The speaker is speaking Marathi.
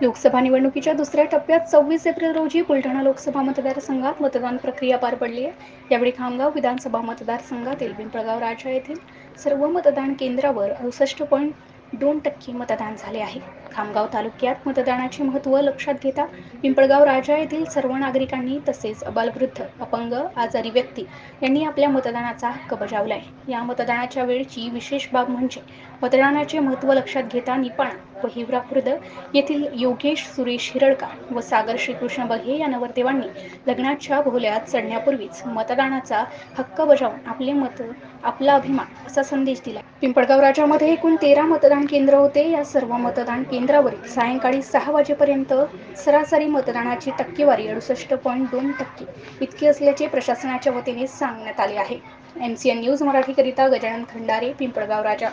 लोकसभा निवडणुकीच्या दुसऱ्या टप्प्यात सव्वीस एप्रिल रोजी बुलढाणा लोकसभा मतदारसंघात मतदान प्रक्रिया पार पडली आहे. यावेळी खामगाव विधानसभा मतदारसंघातील पिंपळगाव राजा येथील सर्व मतदान केंद्रावर अडुसष्ट पॉईंट दोन टक्के मतदान झाले आहे. खामगाव तालुक्यात मतदानाचे महत्त्व लक्षात घेता पिंपळगाव राजा येथील सर्व नागरिकांनी तसेच अबालवृद्ध अपंग आजारी व्यक्ती यांनी आपल्या मतदानाचा हक्क बजावला आहे. या मतदानाच्या वेळची विशेष बाब म्हणजे मतदानाचे महत्त्व लक्षात घेता निपाणा व हिवरा खुर्द येथील योगेश सुरेश हिरडका व सागर श्रीकृष्ण बघे या नवरदेवांनी लग्नाच्या भोल्यात चढण्यापूर्वीच मतदानाचा हक्क बजावून आपले मत आपला अभिमान असा संदेश दिला. पिंपळगाव राजामध्ये एकूण तेरा मतदान केंद्र होते. या सर्व मतदान केंद्रावरील सायंकाळी सहा वाजेपर्यंत सरासरी मतदानाची टक्केवारी अडुसष्ट पॉईंट दोन टक्के इतकी असल्याचे प्रशासनाच्या वतीने सांगण्यात आले आहे. एम सी एन न्यूज मराठीकरिता गजानन खंडारे पिंपळगाव राजा.